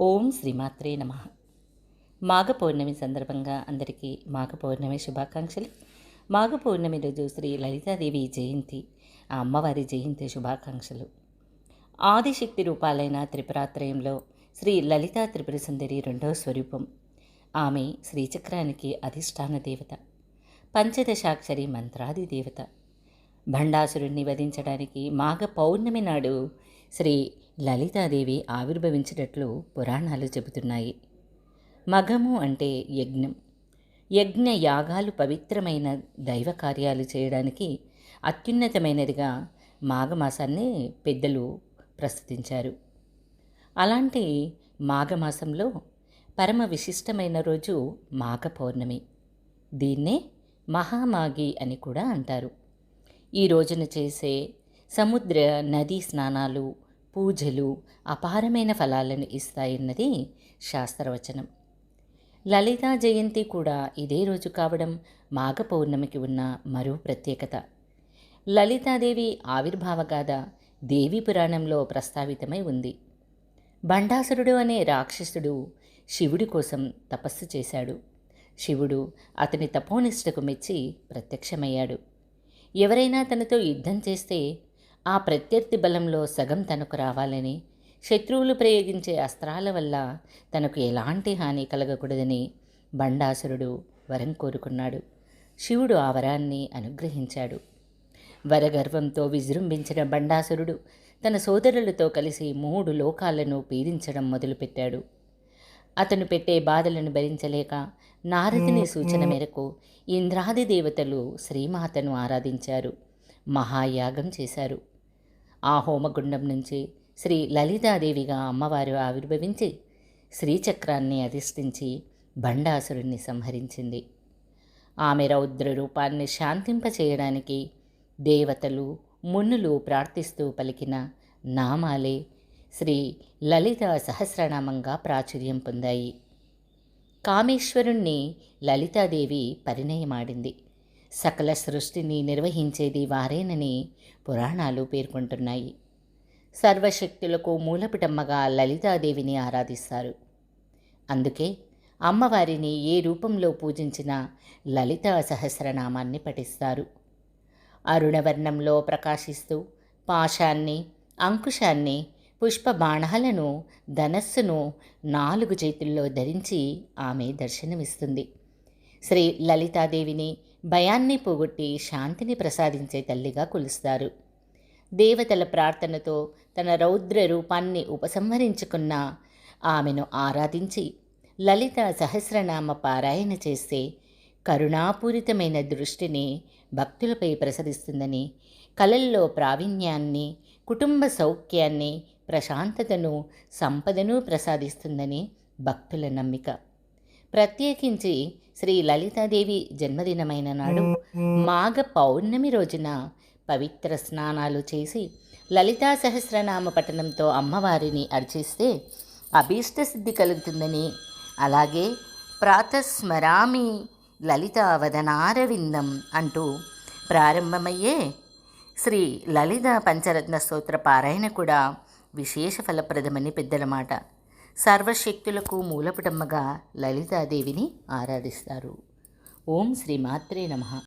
ఓం శ్రీమాత్రే నమ. మాఘ పౌర్ణమి సందర్భంగా అందరికీ మాఘ పౌర్ణమి శుభాకాంక్షలు. మాఘ పౌర్ణమి రోజు శ్రీ లలితాదేవి జయంతి ఆ అమ్మవారి జయంతి శుభాకాంక్షలు. ఆదిశక్తి రూపాలైన త్రిపురాత్రయంలో శ్రీ లలితా త్రిపుర సుందరి రెండవ స్వరూపం. ఆమె శ్రీచక్రానికి అధిష్టాన దేవత. పంచదశాక్షరి మంత్రాది దేవత. భండాసురుణ్ణి వధించడానికి మాఘ పౌర్ణమి నాడు శ్రీ లలితాదేవి ఆవిర్భవించినట్లు పురాణాలు చెబుతున్నాయి. మగము అంటే యజ్ఞం. యజ్ఞ యాగాలు పవిత్రమైన దైవ కార్యాలు చేయడానికి అత్యున్నతమైనదిగా మాఘమాసాన్ని పెద్దలు ప్రస్తుతించారు. అలాంటి మాఘమాసంలో పరమ విశిష్టమైన రోజు మాఘ పౌర్ణమి. దీన్నే మహామాగి అని కూడా అంటారు. ఈ రోజున చేసే సముద్ర నదీ స్నానాలు పూజలు అపారమైన ఫలాలను ఇస్తాయన్నది శాస్త్రవచనం. లలితా జయంతి కూడా ఇదే రోజు కావడం మాఘ పౌర్ణమికి ఉన్న మరో ప్రత్యేకత. లలితాదేవి ఆవిర్భావ గాథ దేవి పురాణంలో ప్రస్తావితమై ఉంది. బండాసురుడు అనే రాక్షసుడు శివుడి కోసం తపస్సు చేశాడు. శివుడు అతని తపోనిష్టకు మెచ్చి ప్రత్యక్షమయ్యాడు. ఎవరైనా తనతో యుద్ధం చేస్తే ఆ ప్రత్యర్థి బలంలో సగం తనకు రావాలని శత్రువులు ప్రయోగించే అస్త్రాల వల్ల తనకు ఎలాంటి హాని కలగకూడదని బండాసురుడు వరం కోరుకున్నాడు. శివుడు ఆ వరాన్ని అనుగ్రహించాడు. వరగర్వంతో విజృంభించిన బండాసురుడు తన సోదరులతో కలిసి మూడు లోకాలను పీడించడం మొదలుపెట్టాడు. అతను పెట్టే బాధలను భరించలేక నారదుని సూచన మేరకు ఇంద్రాది దేవతలు శ్రీమాతను ఆరాధించారు. మహాయాగం చేశారు. ఆ హోమగుండం నుంచి శ్రీ లలితాదేవిగా అమ్మవారు ఆవిర్భవించి శ్రీచక్రాన్ని అధిష్ఠించి బండాసురుణ్ణి సంహరించింది. ఆమె రౌద్ర రూపాన్ని శాంతింపచేయడానికి దేవతలు మునులు ప్రార్థిస్తూ పలికిన నామాలే శ్రీ లలిత సహస్రనామంగా ప్రాచుర్యం పొందాయి. కామేశ్వరుణ్ణి లలితాదేవి పరిణయమాడింది. సకల సృష్టిని నిర్వహించేది వారేనని పురాణాలు పేర్కొంటున్నాయి. సర్వశక్తులకు మూలపిటమ్మగా లలితాదేవిని ఆరాధిస్తారు. అందుకే అమ్మవారిని ఏ రూపంలో పూజించినా లలితా సహస్రనామాన్ని పఠిస్తారు. అరుణవర్ణంలో ప్రకాశిస్తూ పాశాన్ని అంకుశాన్ని పుష్ప బాణాలను ధనస్సును నాలుగు చేతుల్లో ధరించి ఆమె దర్శనమిస్తుంది. శ్రీ లలితాదేవిని భయాన్ని పోగొట్టి శాంతిని ప్రసాదించే తల్లిగా కొలుస్తారు. దేవతల ప్రార్థనతో తన రౌద్ర రూపాన్ని ఉపసంహరించుకున్న ఆమెను ఆరాధించి లలిత సహస్రనామ పారాయణ చేస్తే కరుణాపూరితమైన దృష్టిని భక్తులపై ప్రసరిస్తుందని కళల్లో ప్రావీణ్యాన్ని కుటుంబ సౌఖ్యాన్ని ప్రశాంతతను సంపదను ప్రసాదిస్తుందని భక్తుల నమ్మిక. ప్రత్యేకించి శ్రీ లలితాదేవి జన్మదినమైన నాడు మాఘ పౌర్ణమి రోజున పవిత్ర స్నానాలు చేసి లలితా సహస్రనామ పఠనంతో అమ్మవారిని అర్చిస్తే అభీష్ట సిద్ధి కలుగుతుందని అలాగే ప్రాతస్మరామి లలితావదనారవిందం అంటూ ప్రారంభమయ్యే శ్రీ లలిత పంచరత్న స్తోత్ర పారాయణ కూడా విశేష ఫలప్రదమని పెద్దల మాట సర్వశక్తులకు మూలపుటమ్మగా లలితాదేవిని ఆరాధిస్తారు. ఓం శ్రీ మాత్రే నమ.